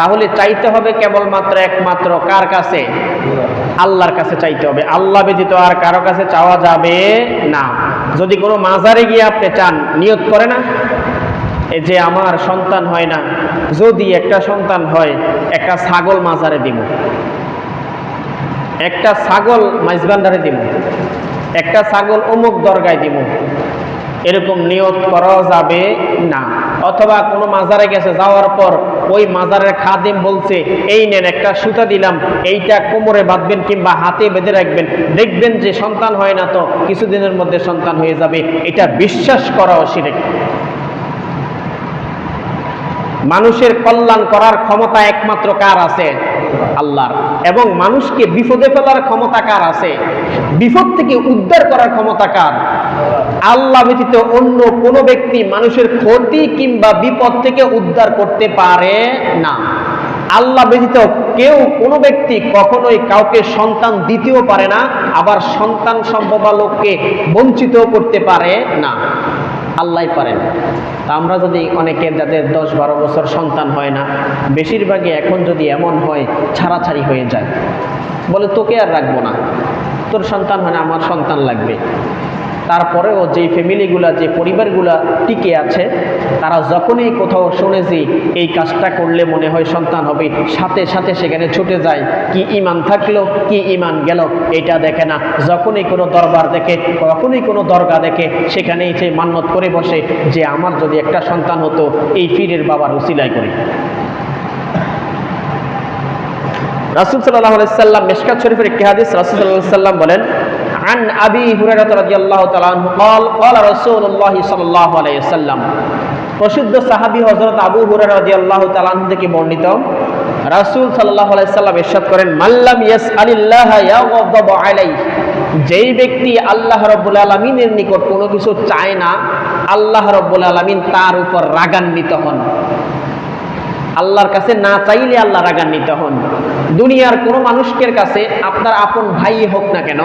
তাহলে চাইতে হবে কেবলমাত্র একমাত্র কার কাছে? আল্লাহর কাছে চাইতে হবে। আল্লাহ ব্যতীত আর কারও কাছে চাওয়া যাবে না। যদি কোনো মাজারে গিয়ে আপনি চান, নিয়ত করে না? এই যে আমার সন্তান হয় না, যদি একটা সন্তান হয়, একটা ছাগল মাজারে দিব। একটা ছাগল মাইজবান্ডারে দিব। একটা ছাগল অমুক দরগায় দিব। এরকম নিয়ত করা যাবে না। অথবা কোনো মাজারে গেছে, যাওয়ার পর ওই মাজারের খাদিম বলছে, এই নেন, একটা সুতা দিলাম, এইটা কোমরে বাঁধবেন কিংবা হাতে বেঁধে রাখবেন। দেখবেন যে সন্তান হয় না তো, কিছুদিনের মধ্যে সন্তান হয়ে যাবে। এটা বিশ্বাস করা অসিরে মানুষের কল্যাণ করার ক্ষমতা একমাত্র কার আছে? আল্লাহর। এবং মানুষকে বিপদে ফেলার ক্ষমতা কার আছে? বিপদ থেকে উদ্ধার করার ক্ষমতা কার? আল্লাহ ব্যতীত অন্য কোনো ব্যক্তি মানুষের ক্ষতি কিংবা বিপদ থেকে উদ্ধার করতে পারে না। আল্লাহ ব্যতীত কেউ কোনো ব্যক্তি কখনোই কাউকে সন্তান দিতেও পারে না, আবার সন্তান সম্ভবা লোককে বঞ্চিত করতে পারে না। আল্লাহ পারেন। তা আমরা যদি অনেকের যাদের দশ বারো বছর সন্তান হয় না, বেশিরভাগই এখন যদি এমন হয়, ছাড়াছাড়ি হয়ে যায়। বলে তোকে আর রাখব না। তোর সন্তান হয় না আমার সন্তান লাগবে। তারপরেও যে ফ্যামিলিগুলা, যে পরিবারগুলা টিকে আছে, তারা যখনই কোথাও শুনেছি এই কাজটা করলে মনে হয় সন্তান হবে, সাথে সাথে সেখানে ছুটে যায়, কি ইমান থাকল, কি ইমান গেল, এটা দেখে না। যখনই কোনো দরবার দেখে যখনই কোনো দরগা দেখে, সেখানেই সে মান্যত করে বসে যে আমার যদি একটা সন্তান হতো, এই ফিরের বাবার উসিলাই করি। রাসুল সাল্লাহ সাল্লাম মেশকাত শরীফের একটি হাদিস, রাসুল সাল্লাহ সাল্লাম বলেন عن أبي هريرة رضي الله تعالى عنه قال قال رسول الله صلى الله عليه وسلم প্রসিদ্ধ সাহাবী হযরত আবু হুরায়রা রাদিয়াল্লাহু তাআলা আনহু থেকে বর্ণিত রাসূল সাল্লাল্লাহু আলাইহি সাল্লাম ইরশাদ করেন মাল্লাম ইয়াসআলিল্লাহ ইয়াগদাবু আলাইহি যেই ব্যক্তি আল্লাহ রাব্বুল আলামিনের নিকট কোনো কিছু চায় না আল্লাহ রাব্বুল আলামিন তার উপর রাগান্বিত হন আল্লাহর কাছে না চাইলে আল্লাহ রাগান্বিত হন দুনিয়ার কোনো মানুষের কাছে আপনার আপন ভাই হোক না কেন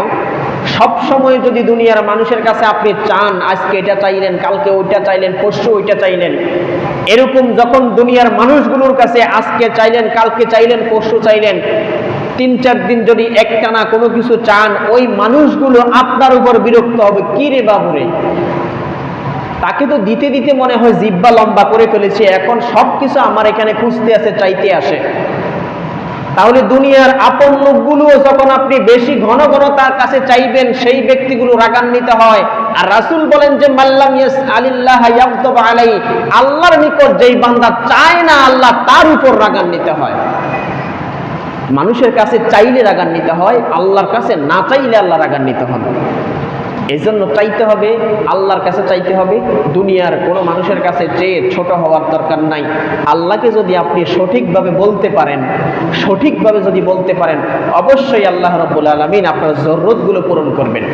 সব সময় যদি দুনিয়ার মানুষের কাছে আপনি চান, আজকে এটা চাইলেন, কালকে ওইটা চাইলেন, পরশু ওইটা চাইলেন, এরকম যখন দুনিয়ার মানুষগুলোর কাছে আজকে চাইলেন, কালকে চাইলেন, পরশু চাইলেন, তিন চার দিন যদি একটানা কোনো কিছু চান, ওই মানুষগুলো আপনার উপর বিরক্ত হবে। কি রে বাবুরে তাকে তো দিতে দিতে মনে হয় জিব্বা লম্বা করে ফেলেছে, এখন সব কিছু আমার এখানে খুঁজতে আসে, চাইতে আসে। তাহলে দুনিয়ার আপন লোকগুলো যখন আপনি বেশি ঘন ঘন তার কাছে চাইবেন, সেই ব্যক্তিগুলো রাগান্বিত হয়। আর রাসুল বলেন যে মাল্লাম ইয়াস আলিল্লাহ আলাই আল্লাহর নিকট যেই বান্দা চায় না, আল্লাহ তার উপর রাগান্বিত হয়। মানুষের কাছে চাইলে রাগান্বিত হয়, আল্লাহর কাছে না চাইলে আল্লাহ রাগান্বিত হন। এই জন্য চাইতে হবে, আল্লাহর কাছে চাইতে হবে, দুনিয়ার কোনো মানুষের কাছে চেয়ে ছোট হওয়ার দরকার নাই। আল্লাহকে যদি আপনি সঠিকভাবে বলতে পারেন, সঠিকভাবে যদি বলতে পারেন, অবশ্যই আল্লাহ রব্বুল আলমিন আপনার জরুরতগুলো পূরণ করবেন।